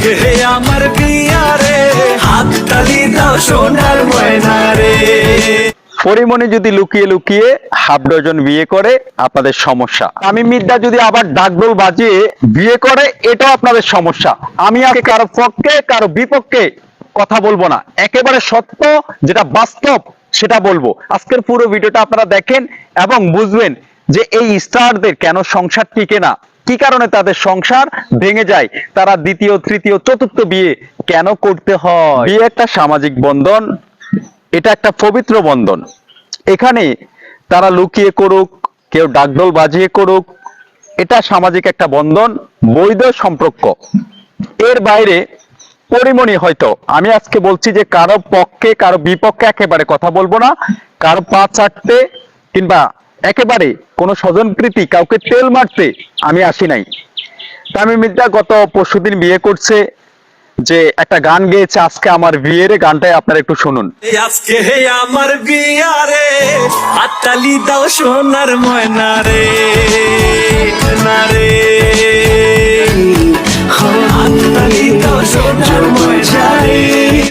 আজকে আমার বিয়ারে হাত তালি দাও সোনার ময়না রে। পরিমণি যদি লুকিয়ে লুকিয়ে হাফ ডজন বিয়ে করে, আপনাদের সমস্যা। আমি মিদ্যা যদি আবার ডাকডোল বাজিয়ে বিয়ে করে, এটাও আপনাদের সমস্যা। আমি আগে কারও পক্ষে, কারও বিপক্ষে কথা বলব না। একেবারে সত্য যেটা বাস্তব, সেটা বলব। আজকের পুরো ভিডিওটা আপনারা দেখেন এবং বুঝবেন যে এই স্টারদের কেন সংসার টিকে না। কি কারণে তাদের সংসার ভেঙে যায়? তারা দ্বিতীয়, তৃতীয়, চতুর্থ বিয়ে কেন করতে হয়? বিয়ে একটা সামাজিক বন্ধন, এটা একটা পবিত্র বন্ধন। এখানে তারা লুকিয়ে করুক, কেউ ডাকডোল বাজিয়ে করুক, এটা সামাজিক একটা বন্ধন, বৈধ সম্পর্ক। এর বাইরে পরিমণি হয়তো, আমি আজকে বলছি যে কারও পক্ষে, কারও বিপক্ষে একেবারে কথা বলব না, কারও পা চাটতে কিংবা একেবারে কোনো স্বজনপ্রীতি, কাউকে তেল মারতে আমি আসি নাই। তামিম মির্জা গত পরশুদিন বিয়ে করছে যে একটা গান গেয়েছে, আজকে আমার বিয়ের গানটাই আপনারা একটু শুনুন। আজকে আমার বিয়ারে হাত তালি দাও সোনার ময়না রে রে।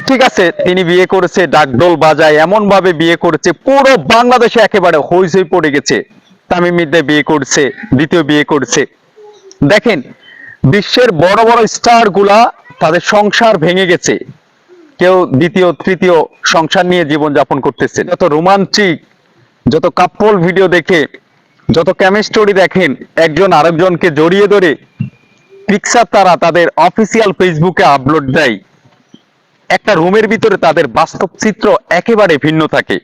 ঠিক আছে, তিনি বিয়ে করেছে, ডাকডোল বাজায় এমন ভাবে বিয়ে করেছে, পুরো বাংলাদেশে একেবারে হইচই পড়ে গেছে। তামিম মির্জা বিয়ে করছে, দ্বিতীয় বিয়ে করছে। দেখেন, বিশ্বের বড় বড় স্টারগুলা তাদের সংসার ভেঙে গেছে। কেউ দ্বিতীয়, তৃতীয় সংসার নিয়ে জীবন যাপন করতেছে। যত রোমান্টিক, যত কাপল ভিডিও দেখে, যত কেমিস্ট্রি দেখেন, একজন আরেকজনকে জড়িয়ে ধরে পিকচার তারা তাদের অফিসিয়াল ফেসবুকে আপলোড দেয়। একটা রুমের ভিতরে তাদের বাস্তব চিত্র একেবারে ভিন্ন থাকে।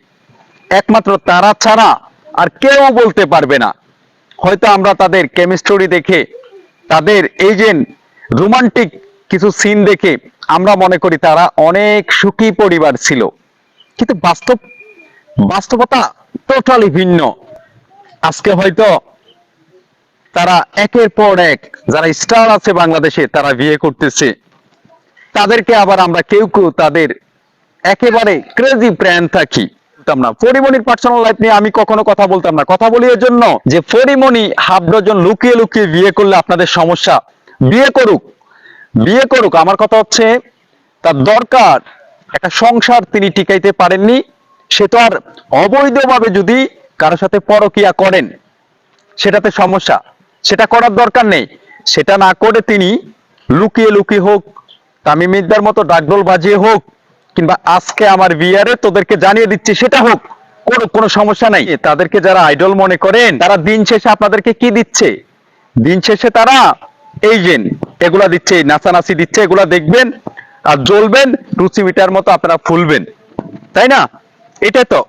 একমাত্র তারা ছাড়া আর কেউ বলতে পারবে না। হয়তো আমরা তাদের কেমিস্ট্রি দেখে, তাদের এই যে রোমান্টিক কিছু সিন দেখে আমরা মনে করি তারা অনেক সুখী পরিবার ছিল। কিন্তু বাস্তব, বাস্তবতা টোটালি ভিন্ন। আজকে হয়তো তারা একের পর এক, যারা স্টার আছে বাংলাদেশে, তারা বিয়ে করতেছে। তাদেরকে আবার আমরা কেউ কেউ তাদের একেবারে ক্রেজি প্র্যান থাকি। আমি কখনো কথা বলতাম না। কথা বলি এর জন্য যে লুকিয়ে লুকিয়ে বিয়ে করলে আপনাদের সমস্যা। বিয়ে করুক। বিয়ে করুক। আমার কথা হচ্ছে, তার দরকার একটা সংসার তিনি টিকাইতে পারেননি। সে তো আর অবৈধভাবে যদি কারোর সাথে পরকিয়া করেন, সেটাতে সমস্যা। সেটা করার দরকার নেই। সেটা না করে তিনি লুকিয়ে লুকিয়ে হোক তামিম মির্জার মতো ডাকডোল বাজিয়ে হোক, কিংবা আজকে আমার বিয়ারে তোদেরকে জানিয়ে দিচ্ছি সেটা হোক, কোনো কোনো সমস্যা নাই। তাদেরকে যারা আইডল মনে করেন, তারা দিন শেষে আপনাদেরকে কি দিচ্ছে? দিন শেষে তারা এই যে এগুলা দিচ্ছে, নাচানাচি দিচ্ছে, এগুলা দেখবেন আর জ্বলবেন, রুচি মিটার মতো আপনারা ফুলবেন। তাই না? এটা তো।